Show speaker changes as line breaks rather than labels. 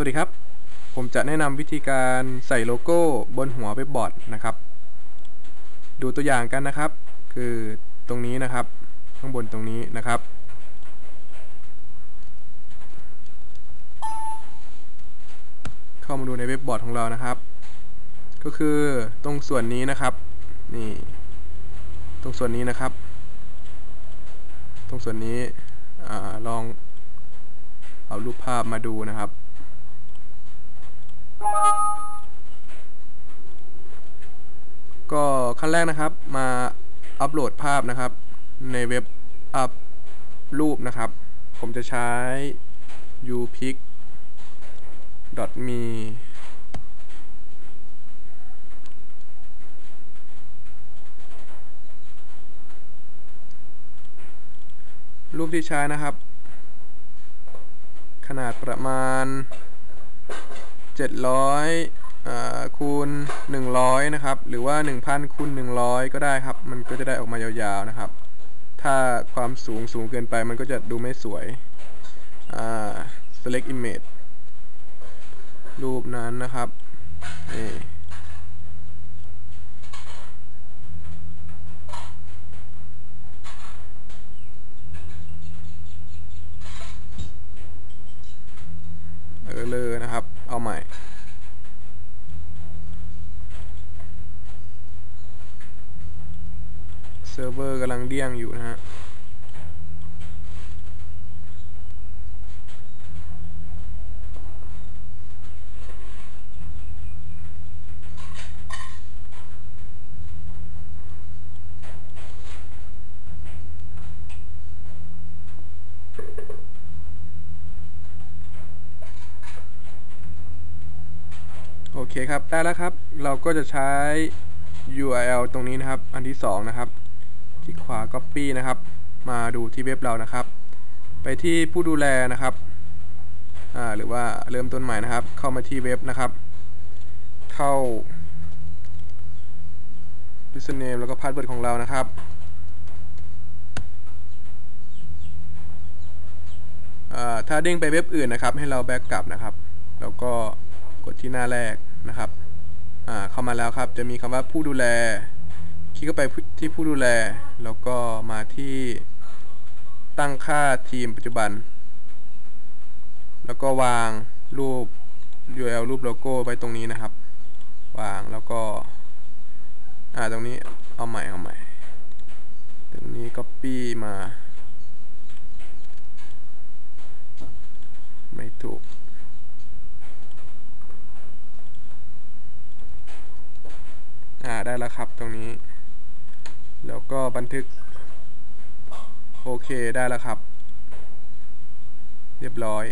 วัสดีครับ ผมจะแนะนำวิธีการใส่โลโก้บนหัวเว็บบอร์ดนะครับ ดูตัวอย่างกันนะครับ คือตรงนี้นะครับ ข้างบนตรงนี้นะครับ เข้ามาดูในเว็บบอร์ดของเรานะครับ ก็คือตรงส่วนนี้นะครับ นี่ ตรงส่วนนี้นะครับ ตรงส่วนนี้อลองเอารูปภาพมาดูนะครับ ก็ขั้นแรกนะครับมาอัปโหลดภาพนะครับ ในเว็บอัพรูปนะครับ ผมจะใช้ upic me รูปที่ใช้นะครับ ขนาดประมาณ 700คูณ 100 นะครับ หรือว่า 1,000คูณ100 ก็ได้ครับ มันก็จะได้ออกมายาวๆนะครับ ถ้าความสูงสูงเกินไปมันก็จะดูไม่สวย select image รูปนั้นนะครับนี่เออเลยนะครับ เอาใหม่ เซิร์ฟเวอร์กำลังเดี้ยงอยู่นะฮะโอเคครับ ได้แล้วครับ เราก็จะใช้ URL ตรงนี้นะครับ อันที่ 2 นะครับ ที่ขวา Copy นะครับ มาดูที่เว็บเรานะครับ ไปที่ผู้ดูแลนะครับหรือว่าเริ่มต้นใหม่นะครับ เข้ามาที่เว็บนะครับ เข้า username แล้วก็ password ของเรานะครับถ้าเด้งไปเว็บอื่นนะครับ ให้เราแบ็กกลับนะครับ แล้วก็กดที่หน้าแรกนะครับเข้ามาแล้วครับ จะมีคำว่าผู้ดูแล คลิกเข้าไปที่ผู้ดูแล แล้วก็มาที่ตั้งค่าทีมปัจจุบัน แล้วก็วางรูป URL รูปโลโก้ไว้ตรงนี้นะครับ วางแล้วก็ อ่าตรงนี้เอาใหม่เอาใหม่ ตรงนี้ copy มา ไม่ถูกอ่าได้แล้วครับตรงนี้ แล้วก็บันทึก โอเคได้แล้วครับ เรียบร้อย